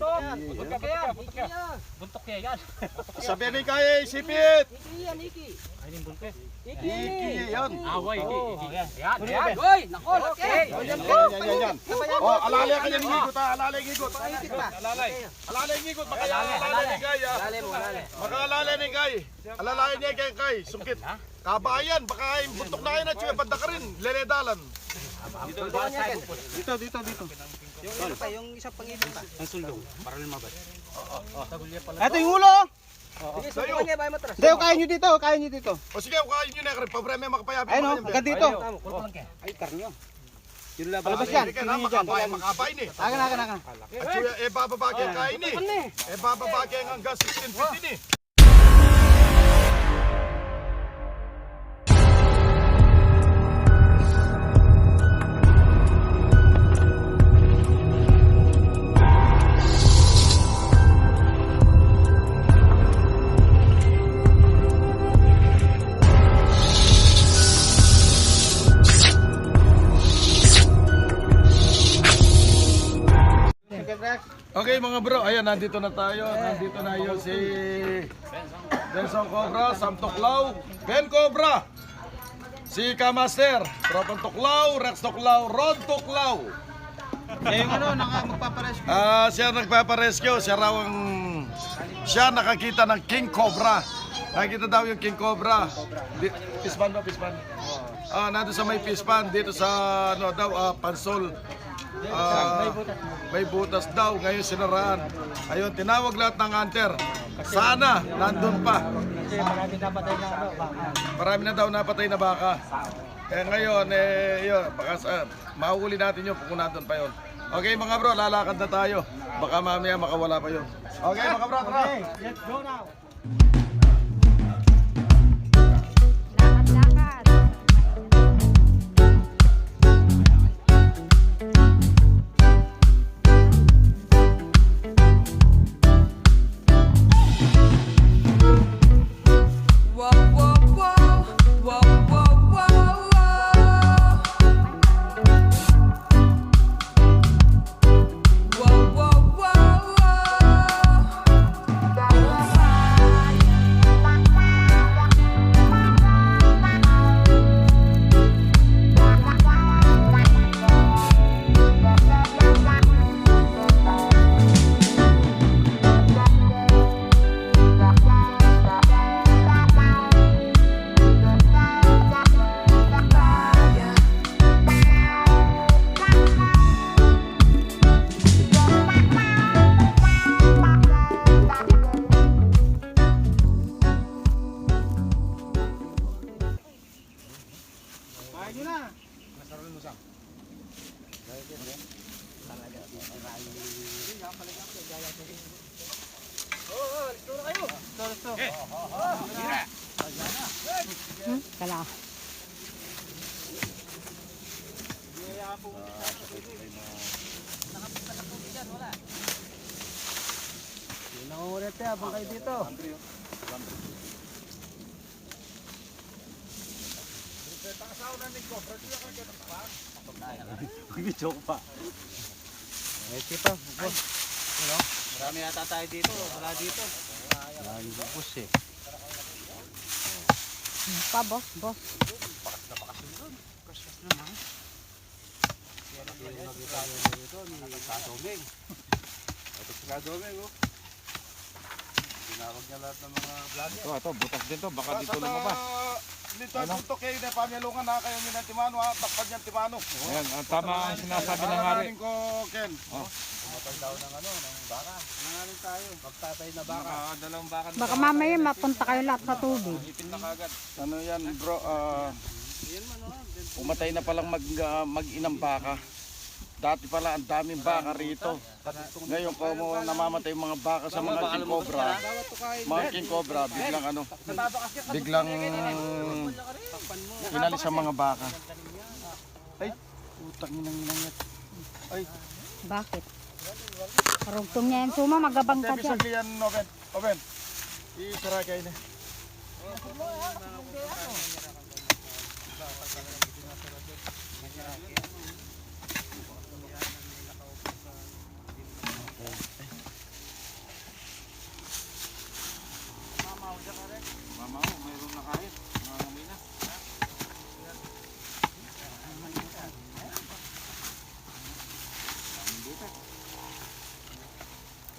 buntok. Buntok ka, buntok ka, buntok kaya yan. Sabi ni Kaya, sipit! Iki yan, Iki. Ayun yung buntok. Iki. Iki, yan. Away, iki. Yan, yan. Hoy, nako, laki. Yan, yan, yan, yan, yan. Oh, alalay ka yan, higot ha, alalay pa. Alalay. Alalay higot, baka Alalay, alalay alalay. ni Kaya. Dali mo, dali. Baka alalay ni Kay. Alalay niya kay Kay, sungkit. Kabayan, baka buntok na kayo na chuya, banda ka rin, leledalan. Dito. Dito, dito, dito. Yung ano pa, yung isang pangibig pa. Ang suldong, para lumabas. Ito yung ulo. Sige, Sa'yo. subukan niya, bahay matras. Hindi, kaya nyo dito, kaya nyo dito. O sige, kain nyo na pabreme makapayabi. Ayun o, hanggang dito. Kaya. Ay, karnyo. Yung Palabas laban. yan. Hindi ka na, makabay, makabay ni. Akan, akan, akan. At chuya, eh bababagay kain ni. Eh bababagay hanggang 1650 ni. Okay mga bro, ayan nandito na tayo. Nandito na yun si Benson Cobra, Sam Tuklaw, Ben Cobra, si Kamaster, Tropang Tuklaw, Rex Tuklaw, Rod Tuklaw. Eh, yung ano, naka, magpapares. Ah, siya nagpaparescue, siya raw ang siya nakakita ng King Cobra. Nakita daw yung King Cobra. Di, pispan ba, pispan? Ah, nandito sa may pispan, dito sa ano daw, ah, Pansol. Ah, may butas daw, ngayon sinaraan. Ayun, tinawag lahat ng hunter. Sana, nandun pa. Kasi marami napatay na baka. Marami na daw napatay na baka. Eh ngayon, eh, yun, baka sa, mahuli natin yun kung nandun pa yun. Okay mga bro, lalakad na tayo. Baka mamaya makawala pa yun. Okay mga bro, tara. Let's go now. Nangungulit tayo, abang kayo dito. Joke pa. Eh, kita. Boss. Marami yata tayo dito. Wala dito. Lagi ko boss eh. Pa, boss, boss. Kadoming. Ito si Kadoming, oh. Tinawag niya lahat ng mga vlog. Ito, ito, butas din to. Baka dito lumabas. Dito buntok kayo na pamyalungan na kayo ni Timano ha, takpan niyan Timano. Ayan, ang tama ang sinasabi ng hari. Alalangin ko, Ken. Tumatay daw ng ano, ng baka. Nanganin tayo. Magtatay na baka. Nakadalawang baka Baka mamaya mapunta kayo lahat sa tubig. ipin na kagad. Ano yan bro, ah, umatay na palang mag, ah, mag-inang baka. Dati pala ang daming baka rito. Ngayon kung mo namamatay yung mga baka sa mga king cobra, mga king cobra, biglang ano, biglang inalis ang mga baka. Ay, utang inang inang yan. Ay, Bakit? Karugtong niya yung suma, magabang ka dyan. sakli yan, Oben. Oben. Isara kayo na. makaya. Nangangamoy na.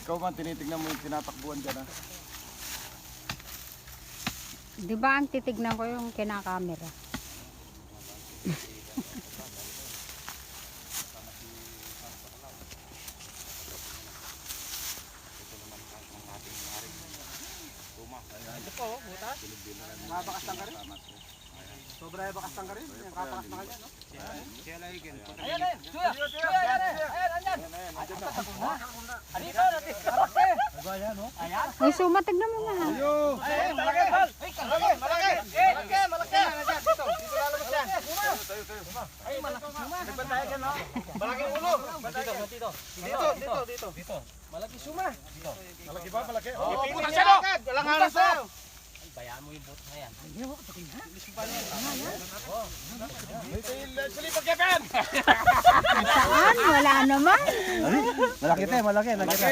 Ikaw man, tinitignan mo yung tinatakbuhan dyan ha? Di ba ang titignan ko yung kinakamera? Ay, suma, tignan mo nga. Ayan, malaki. Ay, malaki, malaki. Malaki, malaki. Dito, dito lalabas yan. Ay, malaki. Nagbantayan ka, no? Malaki ulo. Dito, dito. Dito, dito, dito. Dito. Malaki suma. Malaki ba? Malaki? Oh, putas yan, no? Walang halos sa'yo. Bayaan mo yung butas na yan. Ito yung silipag Kevin! Saan? Wala naman. Malaki tayo, malaki, malaki.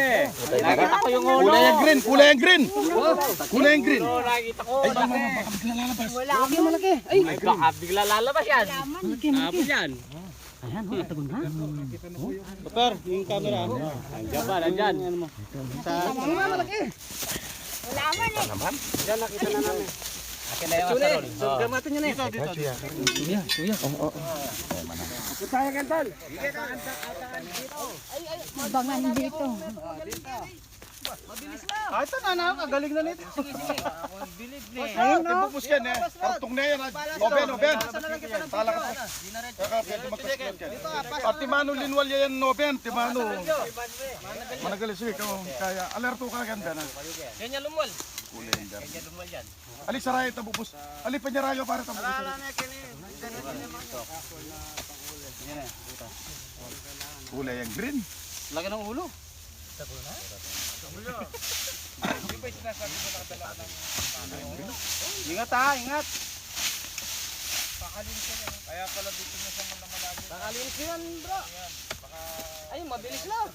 Nakita ko yung ulo. Kulay yung green! Kulay yung green! Kulay yung green! Nakita ko. Ay, baka bigla lalabas. Wala malaki. Ay, baka bigla lalabas yan. Malaki, malaki. Doktor, yung camera. Diyan ba, nandyan. Wala man eh. Akin na yung asarol. Gamatin nyo na Dito, dito, dito. Abangan dito. Ah, ito na, na, kagaling na nito. Ayun no? Tipupus yan eh. Kartong na yan. Oben, oben. Tala ka pa. Kaka, pwede magkasulat yan. At timano linwal yan, oben. Timano. Managali sige, ikaw. Kaya, alerto ka ganda na. Yan yan lumwal. Kulay yung green. Yan lumwal yan. Ali saray tabupus. Ali panyarayo para tabupus. Kulay yung green. Laki ng ulo. Ingat ha, ingat. Nakalinis ko yan, bro. Ay, mabilis lang.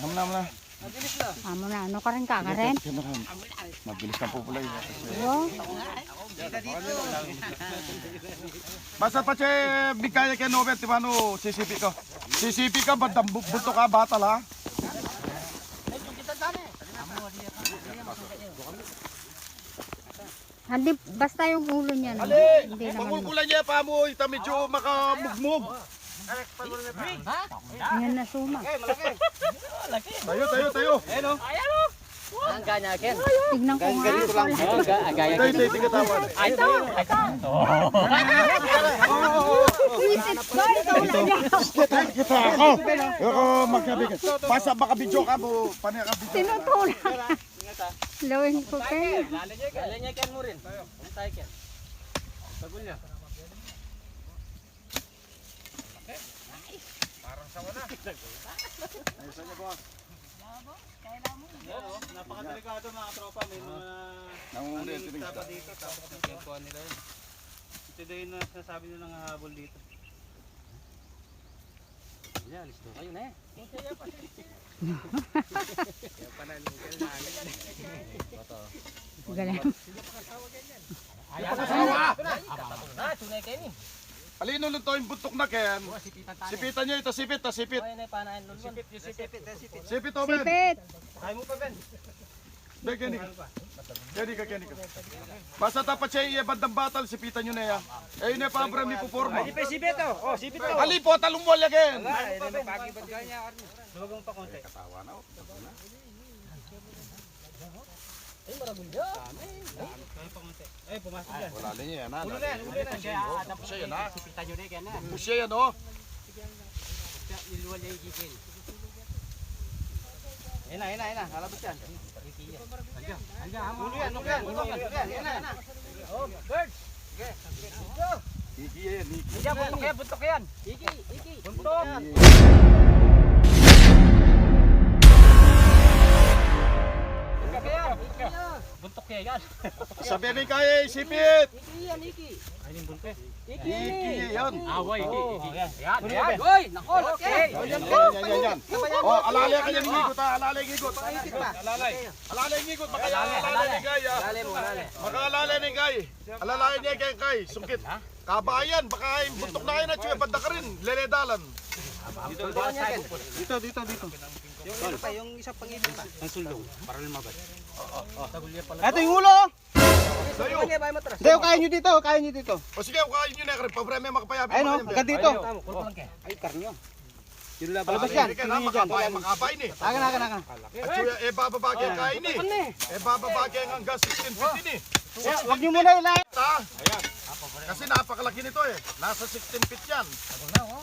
Nam nam na. Mabilis lang. Amo na, ano ka rin ka ka rin? Yan na kan. Mabilis na pupulay. Oo. Basta pa che bigaya kay Nobel timano sisipi ko. Sisipi ka bandang bu- bunto ka batal ha. Hindi, basta yung ulo niya naman. Ali, Hindi naman. pangulkulan niya pa mo ita medyo makamugmug. Yan na suma. Tayo tayo tayo. Ang ganya, Ken. Tignan ko nga. Ang ganya. Tayo tayo tigatawan. Ay. Ako magkabi ka. Basta baka video ka mo paniya ka video. Tinutulak. Lawin ko kayo. Lala niya, Ken mo rin. Ano tayo, Ken? Sagol niya. Napakadelikado mga tropa, may mga Nangunguli ang tinig. tapa dito, tapos yung nila yun. Ito din na sinasabi nila ng habol dito. Yan, alis doon kayo na eh. Galing. Ayan na. Asawa! Ah, tunay kayo ni. Alino lang to yung buntok na ken. Sipitan niya ito sipit ta sipit. Sipit, sipit, sipit. Sipit. Sipit. Kaya mo pa, Ben. Be kani ka. Kani ka kani ka. Basta tapat siya iya bandang batal sipitan niyo na ya. Eh yun pa bram ni puporma. Sipit, oh. Oh, sipit to. Ali po talumwal again. Ay, na pagi ba ganya? Dugong pa konti. Ay, maragulya. Eh, pumasok dyan. Wala niya yan. Ulo na yan, ulo na yan. Siya yan ha. Sipitan nyo na yan, ha? Siya yan oh. Iluwal niya yung gigil. Ayun na, ayun na, ayun na. Halabas yan. Ulo yan, ulo yan, ulo yan. Yan na, yan na. Oh, birds. Iki yan, iki. Yan, buntok yan, buntok yan. Iki, iki. Buntok. Yan. Buntok yan, yan. Sabi ni kaya sipit. Iki yan, iki. Ay, yung buntok. Iki. Iki yan. Away, iki. Yan, yan. Yan, Uy, nako, okay. Yan, yan, yan, yan. Oh, alalay ka yan ngigot ha. Alalay ngigot. Alalay. Alalay ngigot. Baka alalay ni kaya. Alalay mo, alalay. Baka alalay ni kay. Alalay niya kay kay. Sungkit. Kabayan, baka yung buntok na kayo na chuya, banda ka rin. Leledalan. Dito, dito, dito. Yung ano pa, yung isa pang ibon pa. Ang suldong, para lumabas. Ito yung ulo. oh. Sa'yo. Hindi, kaya nyo dito, kaya nyo dito. O sige, ukain nyo na problema makapayabi. Ayun o, hanggang dito. Ay, karnyo. Yung labas yan. Hindi ka na makabay, makabay ni. Akan, akan, akan. At suya, eh bababagay kain ni. Eh bababagay hanggang 16 feet ni. Huwag nyo muna ilayan. Ha? Ayan. Kasi napakalaki nito eh. Nasa 16 feet yan. Oh.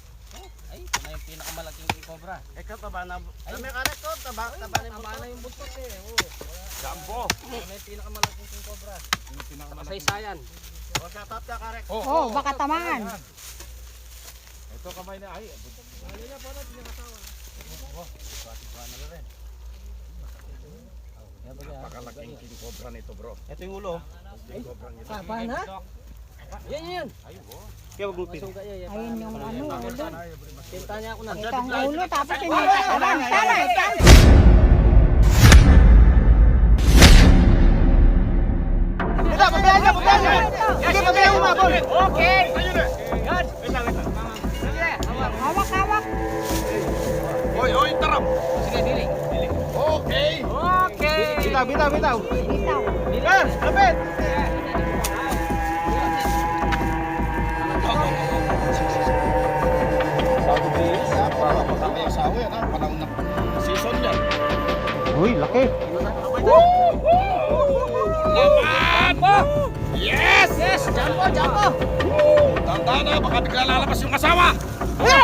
Ikaw taba na. Ay, may karet ko. Taba, taba na yung Taba na yung buntot eh. Jambo. Kasaysayan. O, shout out ka, karet. Oh, baka tamaan. Ito kamay na ay. Napakalaking king cobra nito bro. Ito yung ulo. King cobra nito. Yan, yan. Kaya wag mo pin. Ayun yung ano, ulo. Pinta niya ako na. Ito ang ulo, tapos hindi ka tamaan. Tama, tama. Ito, pabayaan niya, pabayaan niya. Sige, pabayaan mo, mabol. Hawak, hawak. Oy, oy, tarap. Okay. Bitaw, bitaw, bitaw. Bitaw. Yan, lapit. Asawa yan ha. Panahon ng season yan. Uy, laki. Tandaan na, baka bigla lalabas yung asawa. Huli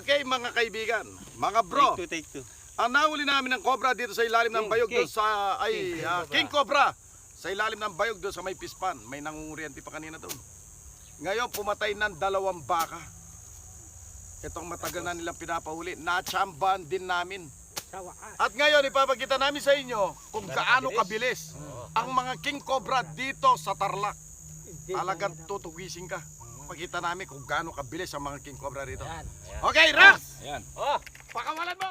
Okay mga kaibigan, mga bro. Take two, take two. Ang nahuli namin ng cobra dito sa ilalim ng bayog doon sa ay ah, King Cobra. Sa ilalim ng bayog doon sa may pispan. May nangunguriente pa kanina doon. Ngayon pumatay ng dalawang baka. Itong matagal na nilang pinapahuli. Natsambahan din namin. At ngayon ipapakita namin sa inyo kung gaano kabilis ang mga King Cobra dito sa Tarlac. Talagang tutugisin ka. Pakita namin kung gaano kabilis ang mga King Cobra dito. Okay, Rax! Ayan. Oh, pakawalan mo!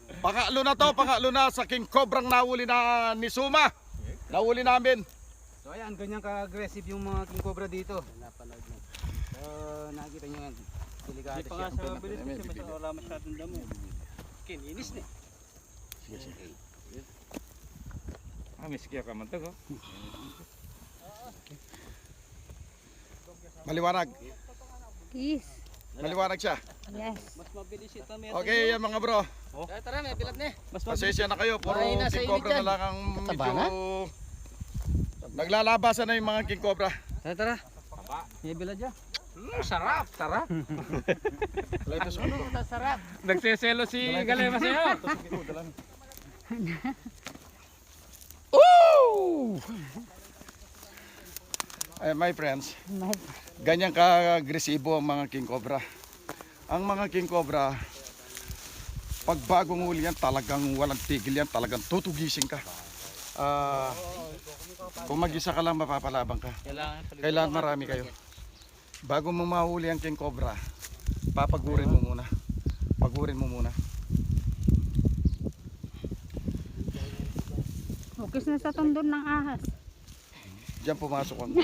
Pakalo na to, pakalo na sa King Cobrang nahuli na ni Suma. Nahuli namin. So ayan, ganyan ka-aggressive yung mga king cobra dito. So nakikita nyo yan. Delikado siya. ang pinaka- wala masyadong damo. Kininis na. Ah, miski ka man to. oh. Maliwanag. Yes. Maliwanag siya. Yes. Mas mabilis ito. May Okay, yan mga bro. Tara, tara, may bilat na. Mas mabilis. Pasensya na kayo. Puro Maray na sa King init Cobra yan. na lang ang medyo... Naglalabasan na yung mga King Cobra. Tara, tara. May bilat dyan. sarap, sarap. Sarap. Nagseselo si Galema sa'yo. Eh, my friends, ganyan ka-agresibo ang mga King Cobra. Ang mga King Cobra, pag bagong huli yan, talagang walang tigil yan, talagang tutugisin ka. Ah, kung mag-isa ka lang, mapapalabang ka. Kailangan marami kayo. Bago mo mahuli ang King Cobra, papagurin mo muna. Pagurin mo muna. Ukis na sa tundon ng ahas. Diyan pumasok ang.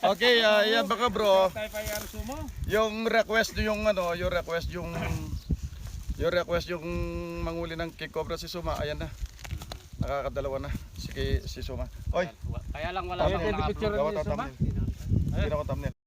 Okay, ah, yan baka bro. Yung request nyo yung ano, yung request yung yung request yung manguli ng King Cobra si Suma, ayan na. Nakakadalawa na si, si Suma. Oy, Kaya lang wala Tama. pang naka-upload. gawa ta thumbnail. Hindi na ako thumbnail.